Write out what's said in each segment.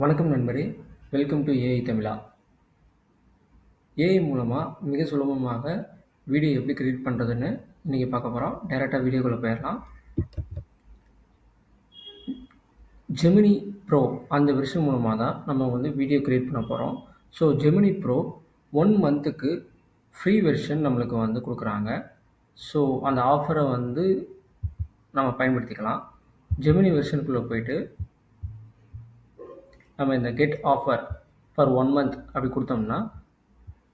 வணக்கம் நண்பரே. Welcome to AI Tamizha. AI மூலமாக மிக சுலபமாக வீடியோ எப்படி கிரியேட் பண்ணுறதுன்னு இன்றைக்கி பார்க்க போகிறோம் டைரெக்டாக வீடியோக்குள்ளே போயிடலாம். ஜெமினி ப்ரோ அந்த வெர்ஷன் மூலமாக தான் நம்ம வந்து வீடியோ கிரியேட் பண்ண போகிறோம் ஸோ ஜெமினி ப்ரோ ஒன் மந்த்துக்கு ஃப்ரீ வெர்ஷன் நம்மளுக்கு வந்து கொடுக்குறாங்க. ஸோ அந்த ஆஃபரை வந்து நம்ம பயன்படுத்திக்கலாம். ஜெமினி வெர்ஷனுக்குள்ளே போயிட்டு நம்ம இந்த get offer for one month அப்படி கொடுத்தோம்னா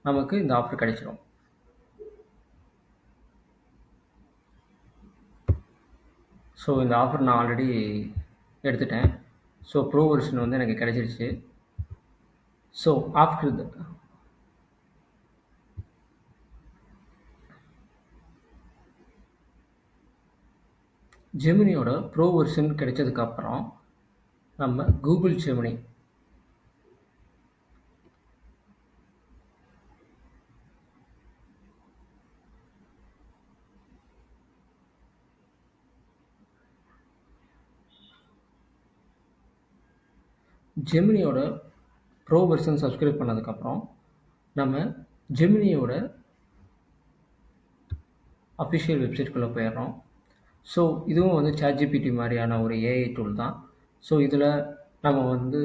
நமக்கு இந்த ஆஃபர் கிடைச்சிரும். ஸோ இந்த ஆஃபர் நான் ஆல்ரெடி எடுத்துட்டேன். ஸோ ப்ரோ வெர்ஷன் வந்து எனக்கு கிடைச்சிருச்சு. ஸோ ஆஃப்டர் த ஜெமினியோட ப்ரோ வெர்ஷன் கிடைச்சதுக்கப்புறம் நம்ம கூகுள் ஜெமினி ஜெமினியோட ப்ரோ வெர்ஷன் சப்ஸ்கிரைப் பண்ணதுக்கப்புறம் நம்ம ஜெமினியோட அஃபிஷியல் வெப்சைட்குள்ளே போயிடுறோம். ஸோ இதுவும் வந்து சாட்ஜிபிடி மாதிரியான ஒரு ஏஐ டூல் தான். ஸோ இதில் நம்ம வந்து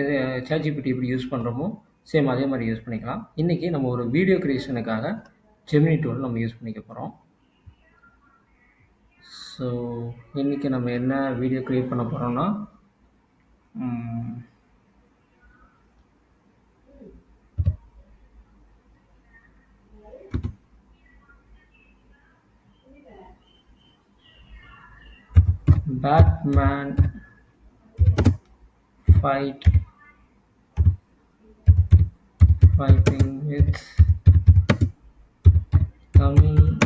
எது சாட்ஜிபிடி எப்படி யூஸ் பண்ணுறோமோ சேம் அதே மாதிரி யூஸ் பண்ணிக்கலாம். இன்றைக்கி நம்ம ஒரு வீடியோ க்ரியேஷனுக்காக ஜெமினி டூல் நம்ம யூஸ் பண்ணிக்க போகிறோம் ஸோ இன்றைக்கி நம்ம என்ன வீடியோ க்ரியேட் பண்ண போகிறோம்னா Batman fight fighting with Tamil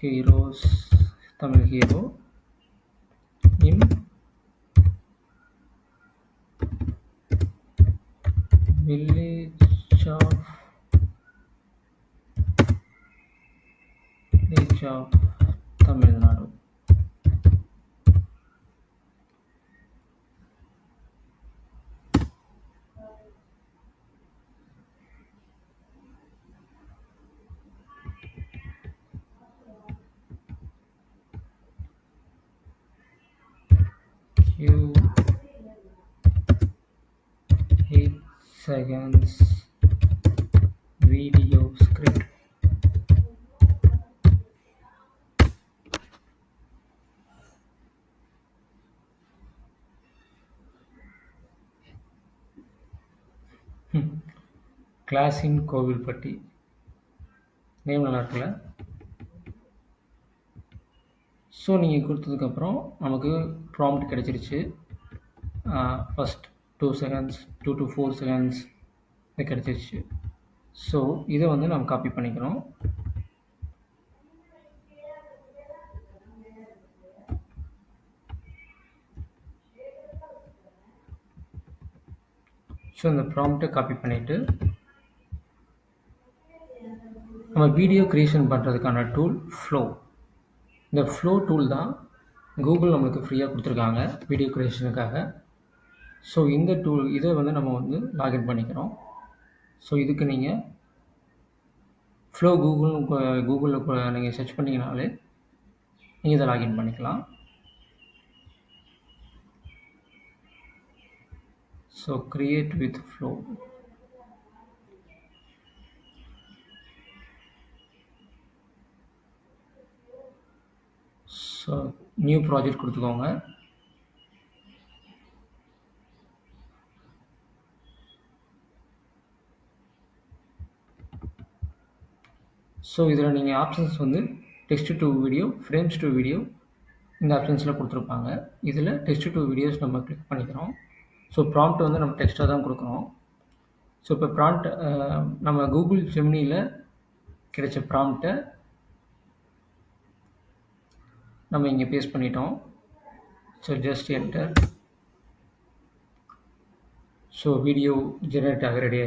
heroes Tamil hero in village of village of Tamil Nadu. Q eight seconds video script. Class in Kovilpatti name நல்லா இருக்குல்ல ஸோ நீங்கள் கொடுத்ததுக்கப்புறம் நமக்கு ப்ராம்ப்ட் கிடச்சிருச்சு. First two seconds two to four seconds இது கிடச்சிருச்சு. So இதை வந்து நம்ம காப்பி பண்ணிக்கிறோம். ஸோ இந்த ப்ராம்ப்டை காப்பி பண்ணிவிட்டு நம்ம வீடியோ க்ரியேஷன் பண்ணுறதுக்கான டூல் ஃப்ளோ இந்த ஃப்ளோ டூல் தான் கூகுள் நம்மளுக்கு ஃப்ரீயாக கொடுத்துருக்காங்க வீடியோ க்ரியேஷனுக்காக ஸோ இந்த டூல் இதை வந்து நம்ம வந்து லாகின் பண்ணிக்கிறோம். ஸோ இதுக்கு நீங்கள் ஃப்ளோ கூகுள் கூகுளில் நீங்கள் சர்ச் பண்ணிங்கனாலே நீங்கள் இதை லாகின் பண்ணிக்கலாம். So create with flow new project கொடுத்துக்கோங்க. ஸோ இதில் நீங்கள் ஆப்ஷன்ஸ் வந்து text to video frames to video இந்த ஆப்ஷன்ஸில் கொடுத்துருப்பாங்க. இதில் டெக்ஸ்ட் டு வீடியோஸ் நம்ம கிளிக் பண்ணிக்கிறோம். ஸோ ப்ராம்ப்ட் வந்து நம்ம டெக்ஸ்ட்டாக தான் கொடுக்குறோம். ஸோ இப்போ ப்ராம்ப்ட் நம்ம கூகுள் ஜெமினியில் கிடைச்ச ப்ராம்ப்டை नम इं पेस्ट पड़ो just enter so video generate आगे रेडिया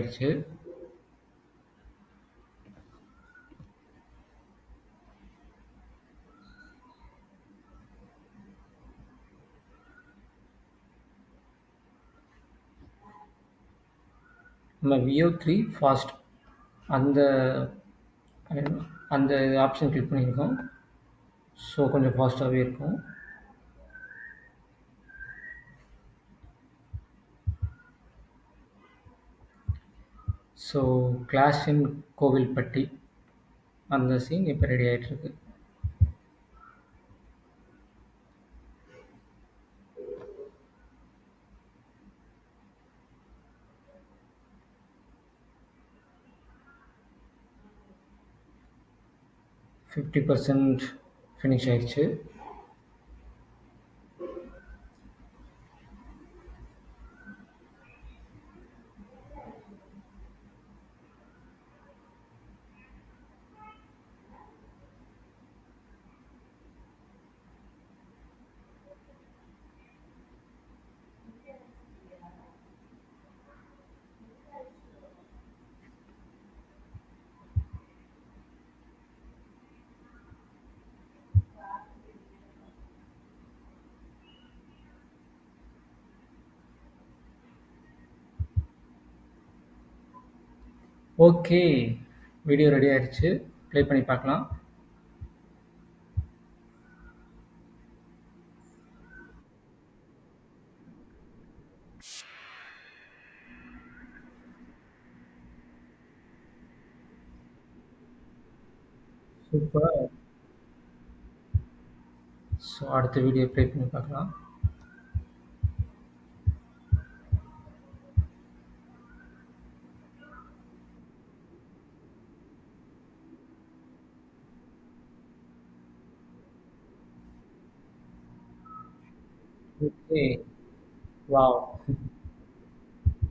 नियो थ्री फास्ट अंद अंद आपशन क्लिक पड़ी ஸோ கொஞ்சம் ஃபாஸ்ட்டாகவே இருக்கும். ஸோ கிளாஸ் இன் கோவில்பட்டி அந்த சீன் இப்போ ரெடி ஆகிட்டுருக்கு ஃபிஃப்டி பர்சன்ட் ஃபினிஷ் ஆயிடுச்சு ஓகே. வீடியோ ரெடி ஆயிடுச்சு. ப்ளே பண்ணி பார்க்கலாம். சூப்பர் ஸோ அடுத்த வீடியோ ப்ளே பண்ணி பார்க்கலாம். ஓகே. வாவ்.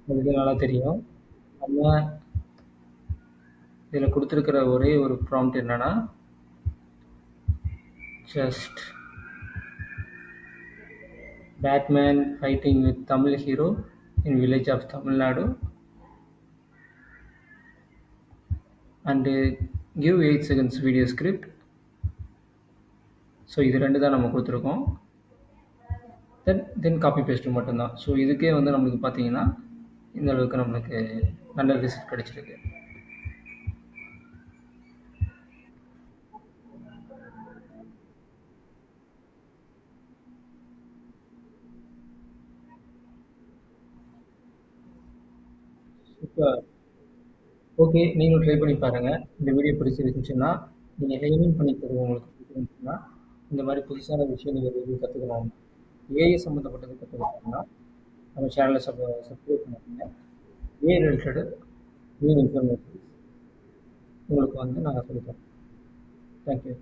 உங்களுக்கு நல்லா தெரியும். நம்ம இதில் கொடுத்துருக்கிற ஒரே ஒரு ப்ராம்ப்ட் என்னன்னா just Batman fighting with Tamil hero in village of Tamil Nadu and give eight seconds video script so இது ரெண்டு தான் நம்ம கொடுத்துருக்கோம். தென் தென் காப்பி பேஸ்ட்டு மட்டும்தான். ஸோ இதுக்கே வந்து நம்மளுக்கு பார்த்தீங்கன்னா இந்த அளவுக்கு நம்மளுக்கு நல்ல ரிசல்ட் கிடைச்சிருக்கு. சூப்பர் ஓகே நீங்களும் ட்ரை பண்ணி பாருங்கள் இந்த வீடியோ பிடிச்சிருந்துச்சுன்னா நீங்கள் லைனிங் பண்ணி தருவோம் உங்களுக்கு பிடிச்சிருந்துச்சுன்னா இந்த மாதிரி புதுசான விஷயம் நீங்கள் எதுவும் கற்றுக்கலாம் ஏஐ சம்மந்தப்பட்டது கற்றுக்கணும்னா நம்ம சேனலை சப் சப்ஸ்கிரைப் பண்ணிக்கோங்க. ஏஐ ரிலேட்டடு நியூ இன்ஃபர்மேஷன் உங்களுக்கு வந்து நாங்கள் சொல்லித்தரோம். தேங்க்யூ